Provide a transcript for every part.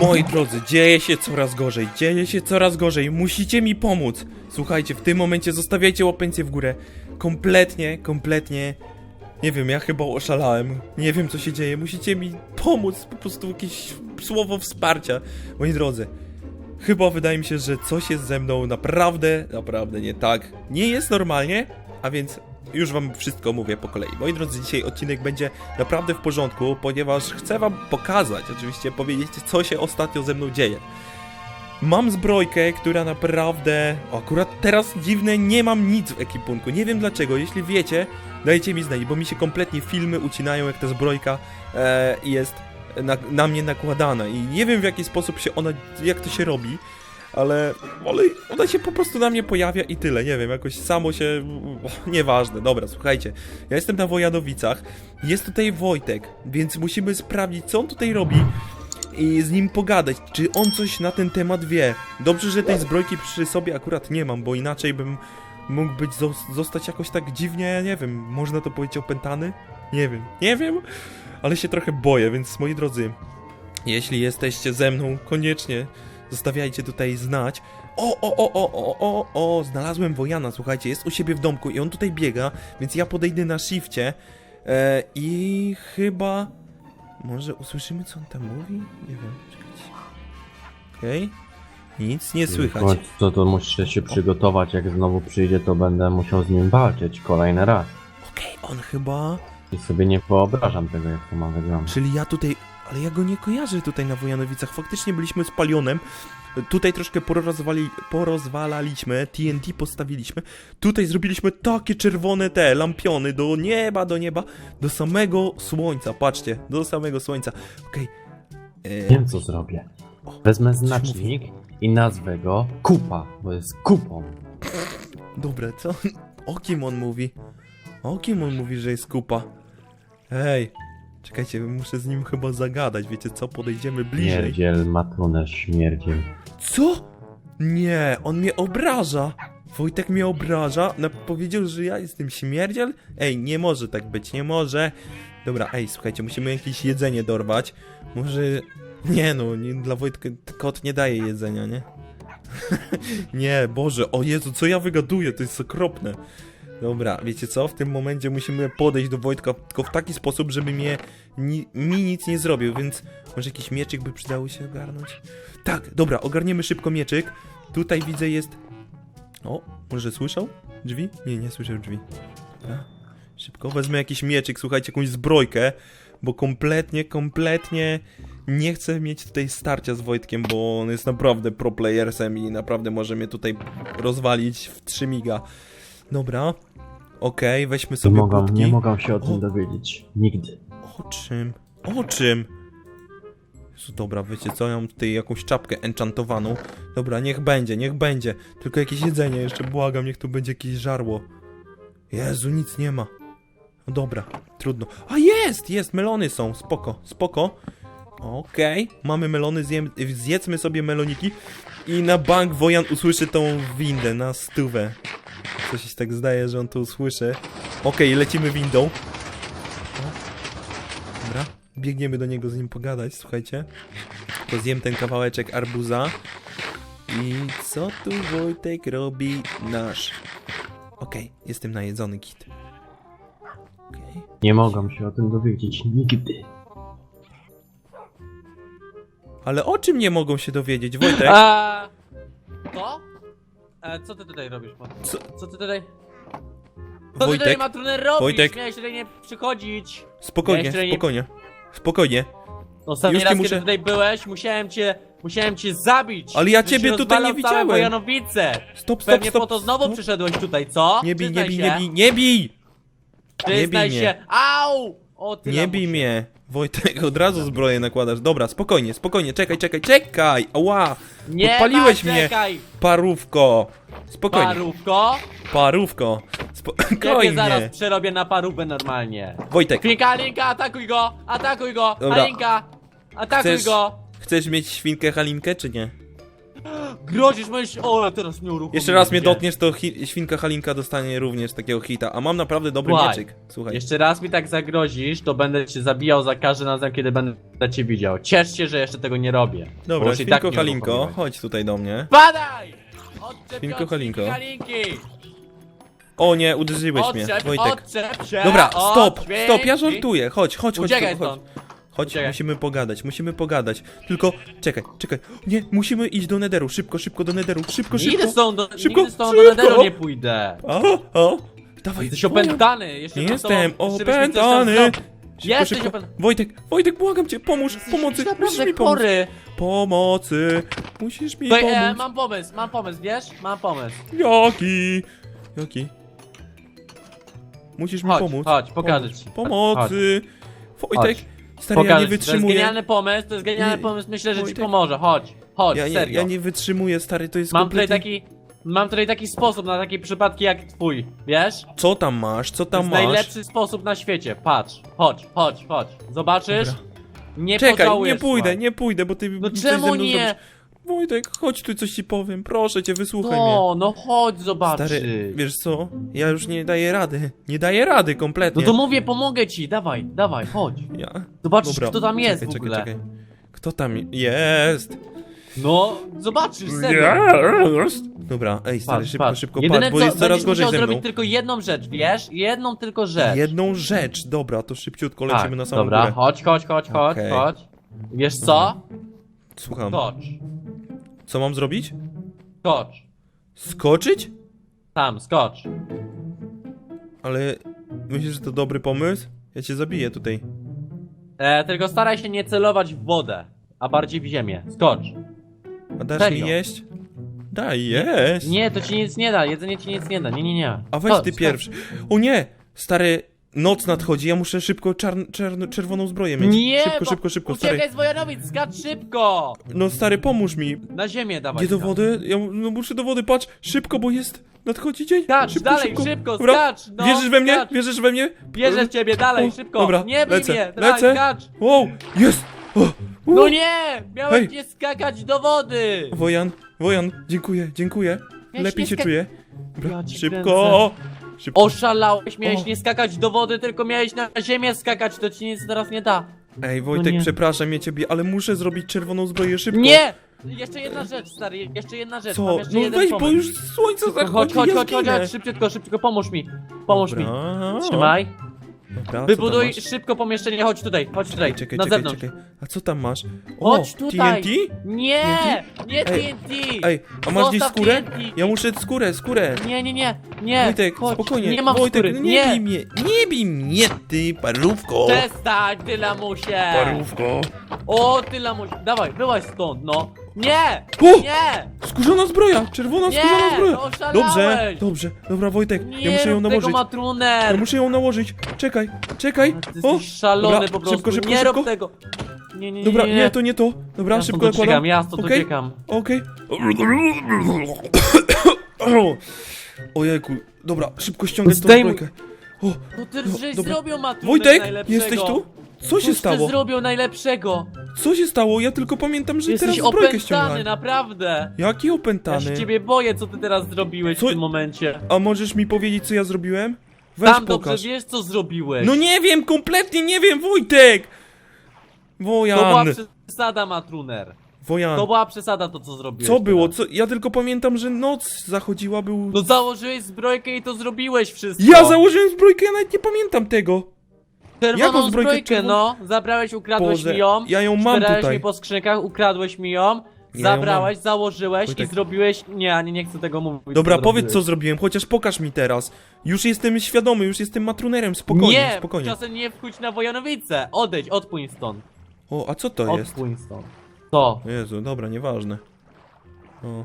Moi drodzy, dzieje się coraz gorzej, dzieje się coraz gorzej, musicie mi pomóc. Słuchajcie, w tym momencie zostawiajcie łapencję w górę. Kompletnie, kompletnie. Nie wiem, ja chyba oszalałem. Nie wiem, co się dzieje. Musicie mi pomóc, po prostu jakieś słowo wsparcia. Moi drodzy, chyba wydaje mi się, że coś jest ze mną naprawdę, naprawdę nie tak. Nie jest normalnie, a więc już wam wszystko mówię po kolei. Moi drodzy, dzisiaj odcinek będzie naprawdę w porządku, ponieważ chcę wam pokazać, oczywiście powiedzieć, co się ostatnio ze mną dzieje. Mam zbrojkę, która naprawdę. O, akurat teraz dziwne, nie mam nic w ekipunku. Nie wiem dlaczego. Jeśli wiecie, dajcie mi znać, bo mi się kompletnie filmy ucinają, jak ta zbrojka e, jest na, na mnie nakładana. I nie wiem w jaki sposób się ona. jak to się robi. Ale, ale ona się po prostu na mnie pojawia i tyle, nie wiem, jakoś samo się, nieważne, dobra, słuchajcie, ja jestem na Wojanowicach, jest tutaj Wojtek, więc musimy sprawdzić, co on tutaj robi i z nim pogadać, czy on coś na ten temat wie. Dobrze, że tej zbrojki przy sobie akurat nie mam, bo inaczej bym mógł być, zos- zostać jakoś tak dziwnie, nie wiem, można to powiedzieć opętany? Nie wiem, nie wiem, ale się trochę boję, więc moi drodzy, jeśli jesteście ze mną, koniecznie zostawiajcie tutaj znać. O, o, o, o, o, o, o, znalazłem Wojana, słuchajcie, jest u siebie w domku i on tutaj biega, więc ja podejdę na shifcie e, i chyba może usłyszymy, co on tam mówi? Nie wiem, czekajcie. Okej. Nic nie słychać. Chodź, to, to muszę się przygotować, jak znowu przyjdzie, to będę musiał z nim walczyć kolejny raz. Okej, on chyba... I sobie nie wyobrażam tego, jak to ma wyglądać. Czyli ja tutaj... Ale ja go nie kojarzę tutaj na Wojanowicach. Faktycznie byliśmy z Palionem. Tutaj troszkę porozwali, porozwalaliśmy, TNT postawiliśmy. Tutaj zrobiliśmy takie czerwone te lampiony do nieba, do nieba, do samego słońca. Patrzcie, do samego słońca. Okej. E, Wiem, co zrobię. Wezmę znacznik i nazwę go Kupa, bo jest kupą. Dobra, co? O kim on mówi? O kim on mówi, że jest kupa? Hej, czekajcie, muszę z nim chyba zagadać, wiecie co? Podejdziemy bliżej. Śmierdziel, matunę, śmierdziel. Co? Nie, on mnie obraża. Wojtek mnie obraża. No, powiedział, że ja jestem śmierdziel? Ej, nie może tak być, nie może. Dobra, ej, słuchajcie, musimy jakieś jedzenie dorwać. Może... Nie no, nie, dla Wojtka kot nie daje jedzenia, nie? nie, Boże, o Jezu, co ja wygaduję, to jest okropne. Dobra, wiecie co? W tym momencie musimy podejść do Wojtka tylko w taki sposób, żeby mnie, ni, mi nic nie zrobił, więc może jakiś mieczyk by przydało się ogarnąć? Tak, dobra, ogarniemy szybko mieczyk. Tutaj widzę jest... O, może słyszał? Drzwi? Nie, nie słyszał drzwi. Dobra, szybko wezmę jakiś mieczyk, słuchajcie, jakąś zbrojkę, bo kompletnie, kompletnie nie chcę mieć tutaj starcia z Wojtkiem, bo on jest naprawdę pro playersem i naprawdę może mnie tutaj rozwalić w 3 miga. Dobra, okej, weźmy Nie sobie mogą, budki. nie mogą się o O. tym dowiedzieć. Nigdy. O czym? O czym? Jezu, dobra, wiecie co, ja mam tutaj jakąś czapkę enchantowaną. Dobra, niech będzie, niech będzie. Tylko jakieś jedzenie jeszcze, błagam, niech tu będzie jakieś żarło. Jezu, nic nie ma. No dobra, trudno. A jest, jest, melony są, spoko, spoko. Okej, mamy melony, zjem, zjedzmy sobie meloniki i na bank Wojan usłyszy tą windę na stówę. Coś się tak zdaje, że on to usłyszy. Okej, lecimy windą. Dobra, biegniemy do niego z nim pogadać, słuchajcie. To zjem ten kawałeczek arbuza. I co tu Wojtek robi nasz? Okej, jestem najedzony, kit. Okej. Nie mogą się o tym dowiedzieć. Nigdy. Ale o czym nie mogą się dowiedzieć, Wojtek? A... To? E, co ty tutaj robisz, pan? Co- Co, ty tutaj... Co ty tutaj Wojtek, Matruner robisz? Wojtek. Miałeś tutaj nie przychodzić. spokojnie, jeszcze nie- spokojnie. Spokojnie. Ostatni Już ci raz, muszę- kiedy tutaj byłeś, musiałem cię... Musiałem cię zabić! Ale ja ciebie się tutaj nie rozwalał widziałem. całe Wojanowice! Stop, stop, Pewnie stop. po to znowu stop. przyszedłeś tutaj, co? Nie bij, nie Przyznaj bij, się. nie bij, nie bij! nie bij się! Au! O, ty Nie bij lamusie. mnie. Wojtek, od razu zbroję nakładasz. Dobra, spokojnie, spokojnie, czekaj, czekaj, czekaj! Ała! Nie Podpaliłeś ma, mnie. czekaj! Parówko! Spokojnie, Parówko? parówko! Ciebie Spokojnie! zaraz przerobię na parówę normalnie. Wojtek, Świnka, Alinka, atakuj go! Atakuj go! Dobra. Alinka! Atakuj Chcesz- go! chcesz mieć świnkę Halinkę, czy nie? Grozisz, możesz... O, teraz mnie uruchomił. Jeszcze raz mnie dotniesz, to hi świnka Halinka dostanie również takiego hita. A mam naprawdę dobry Słuchaj, mieczyk. Słuchaj. Jeszcze raz mi tak zagrozisz, to będę cię zabijał za każdym razem, kiedy będę cię widział. Ciesz się, że jeszcze tego nie robię. Dobra, i świnko mnie Halinko, uruchomiłeś. chodź tutaj do mnie. Padaj! Odczep Świnko się od Halinko. Halinki! O nie, uderzyłeś mnie, Odczep, Wojtek. odczep się Dobra, od stop, stop, ja żartuję. Chodź, chodź, chodź, Uciekaj chodź. chodź. stąd. Chodź, Uciekaj. musimy pogadać, musimy pogadać. Tylko, czekaj, czekaj. Nie, musimy iść do Nederu, szybko, szybko do Nederu, szybko, szybko. Nigdy stąd do, Szybko, nigdy stąd do szybko. Nederu nie pójdę. O, o, dawaj. Jesteś opętany. Jeszcze Nie jestem opętany. Szybko, Jesteś szybko. opętany. Wojtek, Wojtek, błagam cię, pomóż, pomocy, musisz mi pomóc. chory. Pomocy, musisz mi To, e, pomóc. mam pomysł, mam pomysł, wiesz? Mam pomysł. Jaki? Jaki? Musisz mi Chodź, pomóc. chodź, pokażę ci. Pomocy. Wojtek, Chodź. Stary, ja nie. To jest wytrzymuję. genialny pomysł, to jest genialny Nie, pomysł, myślę, że ci Wojtek. pomoże. Chodź, chodź, Ja nie, serio. ja nie wytrzymuję, stary, to jest Mam tutaj kompletnie... taki... Mam tutaj taki sposób na takie przypadki jak twój, wiesz? Co tam masz? Co To tam jest masz? najlepszy sposób na świecie, patrz. Chodź, chodź, chodź. Zobaczysz? Dobra. Nie Czekaj, nie pożałujesz, pójdę, nie pójdę, bo ty No coś ze czemu mną nie? zrobisz. Wojtek, chodź tu coś ci powiem, proszę cię, wysłuchaj mnie. No, no chodź zobaczyć. Stary, wiesz co? Ja już nie daję rady. Nie daję rady No kompletnie. to mówię, pomogę ci, dawaj, dawaj, chodź. Ja. Zobaczysz, Dobra, kto tam jest czekaj, w ogóle. Czekaj, czekaj. Kto tam jest? No, zobaczysz, serio. Jest. Dobra, ej, stary, Patrz, szybko, patrz. szybko, patrz, bo jest coraz będziesz gorzej musiał ze mną. zrobić tylko jedną rzecz, wiesz? Jedną tylko rzecz. Jedną rzecz, dobra, to szybciutko lecimy tak, na samą dobra, górę. chodź, chodź, chodź, chodź, Okej. chodź. Wiesz co? Słucham, Skocz. Co mam zrobić? Skocz. Skoczyć? Tam, skocz. Ale myślisz, że to dobry pomysł? Ja cię zabiję tutaj. E, tylko staraj się nie celować w wodę, a bardziej w ziemię. Skocz. A dasz Serio? mi jeść? Daj jeść. Nie, to ci nic nie da, jedzenie ci nic nie da, nie, nie, nie. A weź Skocz, ty skocz. pierwszy. O nie! Stary, noc nadchodzi, ja muszę szybko czarn, czarn, czerwoną zbroję mieć. Nie, szybko, bo szybko, szybko, Uciekaj stary. z Wojanowic, skacz szybko! No stary, pomóż mi. Na ziemię dawaj. Gdzie do skacz. wody? Ja no, muszę do wody, patrz, szybko, bo jest. Nadchodzi dzień. Skacz, szybko, dalej, szybko. szybko, Dobra. skacz, no, Wierzysz we mnie? skacz. Wierzysz we mnie? Bierze w ciebie, dalej, O, szybko! dobra, nie bij lecę, mnie, lecę. skacz! Wow, jest! O, u. No nie! Miałeś Hej. nie skakać do wody! Wojan, Wojan, dziękuję, dziękuję. Lepiej nie się ska- czuję. Dobra, Ja ci szybko. Szybko. Oszalałeś, miałeś O. nie skakać do wody, tylko miałeś na ziemię skakać, to ci nic teraz nie da. Ej, Wojtek, nie. przepraszam ja ciebie, ale muszę zrobić czerwoną zbroję szybko. Nie! Jeszcze jedna rzecz, stary, jeszcze jedna rzecz, Co? mam jeszcze No jeden weź, pomysł. bo już słońce Chodź, zachodzi, chodź, ja chodź, chodź, zginę. chodź, szybciutko, szybciutko, pomóż mi. Pomóż mi. Dobra. Trzymaj. Dobra, co tam Wybuduj masz? szybko pomieszczenie, chodź tutaj, chodź tutaj, Czekaj, na czekaj, zewnątrz. czekaj. A co tam masz? O, Chodź tutaj. TNT? Nie, nie Ej, TNT. Ej, a masz gdzieś Zostaw skórę? TNT. Ja muszę skórę, skórę. Nie, nie, nie, nie. Wojtek, chodź. spokojnie. Nie mam Wojtek, skóry, nie, nie. bij mnie. Nie bij mnie, ty parówko. Przestań, ty lamusie. Parówko. O, ty lamusie. Dawaj, byłaś stąd, no. Nie, O! nie. Skórzana zbroja, czerwona Nie, skórzana zbroja. oszalałeś. Dobrze, dobrze. Dobra, Wojtek, Nie ja muszę ją rób tego, nałożyć. Ja matruner. muszę ją nałożyć. Czekaj, czekaj. Ty O, jesteś szalony dobra, po prostu. szybko, szybko, nie szybko. rób tego. Nie, nie, nie. Dobra, nie, nie, to nie to. Dobra, ja szybko stąd nakładam. uciekam, ja stąd Okej? uciekam. Okej. Ojejku, dobra, szybko ściągać tą Zdejmuj- zbrojkę. O, No ty No, żeś dobra. zrobił matruner Wojtek, najlepszego. jesteś tu? Co się stało? zrobił najlepszego. Co się stało? Ja tylko pamiętam, że Jesteś teraz zbrojkę opętany, ściągałem. naprawdę. Jaki Ja się ciebie boję, co ty teraz zrobiłeś Co- w tym momencie. A możesz mi powiedzieć, co ja zrobiłem? Weź Tam pokaż. dobrze wiesz, co zrobiłeś. No nie wiem, kompletnie nie wiem, Wojtek! To była Wojan, przesada, matruner. To Wojan, była przesada to, co zrobiłeś. co było? Co? Ja tylko pamiętam, że noc zachodziła, był... No założyłeś zbrojkę i to zrobiłeś wszystko. Ja założyłem zbrojkę, ja nawet nie pamiętam tego! Czerwoną Jaką zbrojkę zbrojkę, czerwoną? no. Zabrałeś, ukradłeś Boże, mi ją. ja ją mam szperałeś tutaj. mi po skrzynkach, ukradłeś mi ją. Ja ją założyłeś Wojtek. i zrobiłeś... Nie, nie, nie chcę tego mówić. Dobra, powiedz co zrobiłeś. zrobiłem, chociaż pokaż mi teraz. Już jestem świadomy, już jestem matrunerem, spokojnie, Nie, spokojnie. czasem nie wchodź na Wojanowice. Odejdź, odpłyń stąd. O, a co to jest? Odpłyń stąd. To. Jezu, dobra, nieważne. O.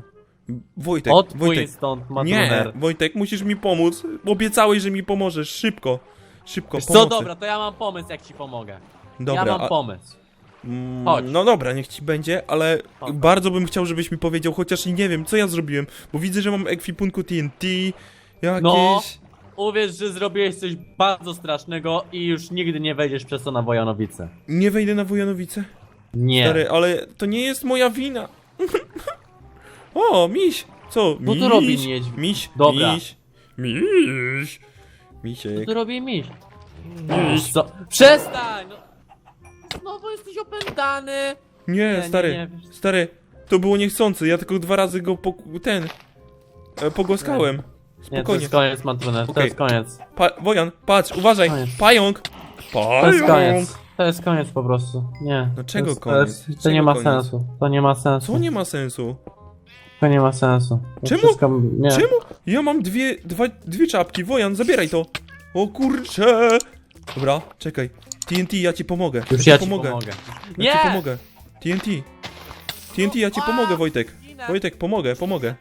Wojtek, Odpłyń Wojtek. stąd, Nie, matruner. Wojtek, musisz mi pomóc. Obiecałeś, że mi pomożesz, szybko. Szybko, Wiesz pomocy. co, dobra, to ja mam pomysł, jak ci pomogę. Dobra, ja mam a- pomysł. Mm, Chodź. No dobra, niech ci będzie, ale bardzo bym chciał, żebyś mi powiedział, chociaż nie wiem, co ja zrobiłem, bo widzę, że mam ekwipunku TNT, jakieś... No. Uwierz, że zrobiłeś coś bardzo strasznego i już nigdy nie wejdziesz przez to na Wojanowice. Nie wejdę na Wojanowice? Nie. Stary, ale to nie jest moja wina. O, miś! Co? Co Miś? tu robi niedźwiedź? Miś, Dobra. miś, miś. Co Misiek. tu robi miś? Miś. Co? Przestań! No, no bo jesteś opętany! Nie, nie, stary, nie. stary, to było niechcący, ja tylko dwa razy go po, ten, e, pogłaskałem. Nie, to Spokojnie. jest koniec, Matrunet, to Okej. jest koniec. Pa, Wojan, patrz, uważaj, Koniec. pająk! To jest Pająk! koniec. To jest koniec po prostu. Nie. No czego to jest, koniec? To, jest, to Czego nie ma koniec? sensu. To nie ma sensu. Co nie ma sensu? To nie ma sensu. To Czemu? Wszystko, nie. Czemu? Ja mam dwie, dwa, dwie czapki, Wojan, zabieraj to! O kurcze! Dobra, czekaj. TNT, ja ci pomogę. Już ja ci pomogę. pomogę. Ja Nie! ci pomogę. TNT. TNT, ja ci pomogę, Wojtek. Ginę. Wojtek, pomogę, pomogę.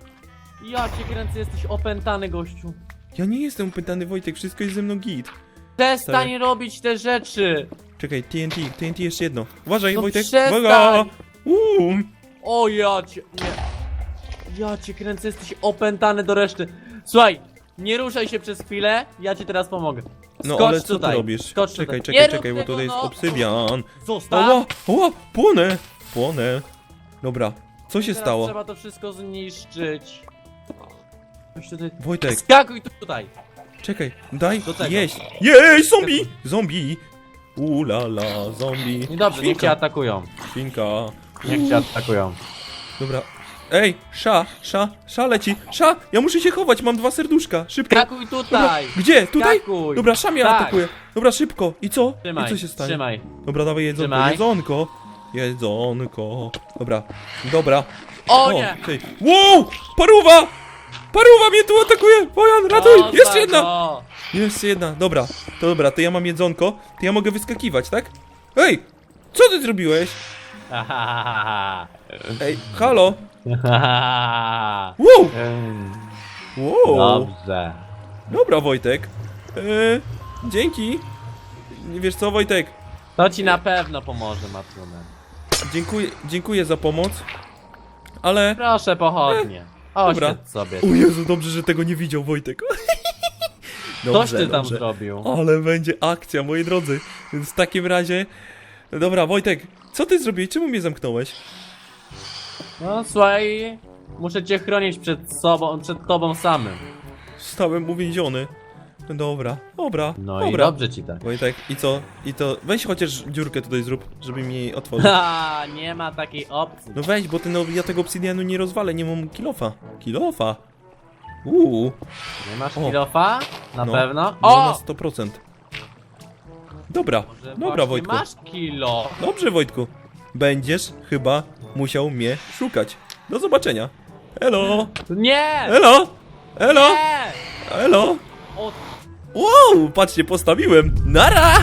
Ja cię kręcę, jesteś opętany gościu. Ja nie jestem pytany, Wojtek, wszystko jest ze mną git. Przestań robić te rzeczy. Czekaj, TNT, TNT jeszcze jedno. Uważaj, No Wojtek. przestań. Uwaga! Uuu. O ja cię, nie. Ja cię kręcę, jesteś opętany do reszty. Słuchaj, nie ruszaj się przez chwilę, ja ci teraz pomogę. No Skocz ale co tutaj. ty robisz? Skocz czekaj, tutaj. czekaj, Nie czekaj, rób bo tego, tutaj jest no. obsydian. Zostaw. Ała, ała, płonę, płonę. Dobra, co się Teraz stało? Trzeba to wszystko zniszczyć. Chodź tutaj. Wojtek, Skakuj tutaj. czekaj, daj Do tego. jeść. Jeść, zombie! Zombie! Ulala, zombie. Nie dobrze, niech cię Świnka, atakują. świnka. Niech cię atakują. Dobra. Ej, sza, sza, sza leci. Sza, ja muszę się chować, mam dwa serduszka. Szybko. Skakuj tutaj. Gdzie? Tutaj? Skakuj. Dobra, sza mnie Tak. atakuje. Dobra, szybko. I co? Trzymaj, I co się stanie? trzymaj. Dobra, dawaj jedzonko, Trzymaj. jedzonko. Jedzonko. Dobra, dobra. O nie! Ty. Wow! Paruwa! Paruwa mnie tu atakuje! Wojan, ratuj! Zostaw Jeszcze jedna! go. Jeszcze jedna, dobra. To dobra, to ja mam jedzonko. To ja mogę wyskakiwać, tak? Ej! Co ty zrobiłeś? Ej, halo! Wow! Ym, Wow! Dobrze. Dobra, Wojtek. E, dzięki. Wiesz co, Wojtek? To ci na pewno pomoże, Matrunen. Dziękuję, dziękuję za pomoc. Ale... Proszę pochodnie. dobra. Oświeć sobie. O Jezu, dobrze, że tego nie widział Wojtek. Coś ty tam zrobił. Ale będzie akcja, moi drodzy. Więc w takim razie... Dobra, Wojtek, co ty zrobiłeś? Czemu mnie zamknąłeś? No słuchaj, muszę cię chronić przed sobą, przed tobą samym. Stałem uwięziony. Dobra, dobra, No i dobra. dobrze ci tak. Wojtek, i co? I to... Weź chociaż dziurkę tutaj zrób, żeby mi otworzyć. Ha, nie ma takiej opcji. No weź, bo ten, no, ja tego obsydianu nie rozwalę, nie mam kilofa. Kilofa? Uuu, Nie masz O. kilofa? Na No. pewno? no na O! 100%. Dobra, Że dobra właśnie Wojtku. masz kilo. Dobrze Wojtku. Będziesz chyba musiał mnie szukać. Do zobaczenia. Elo, Nie! elo, elo, Nie! elo. O, Wow, patrzcie, postawiłem. Nara!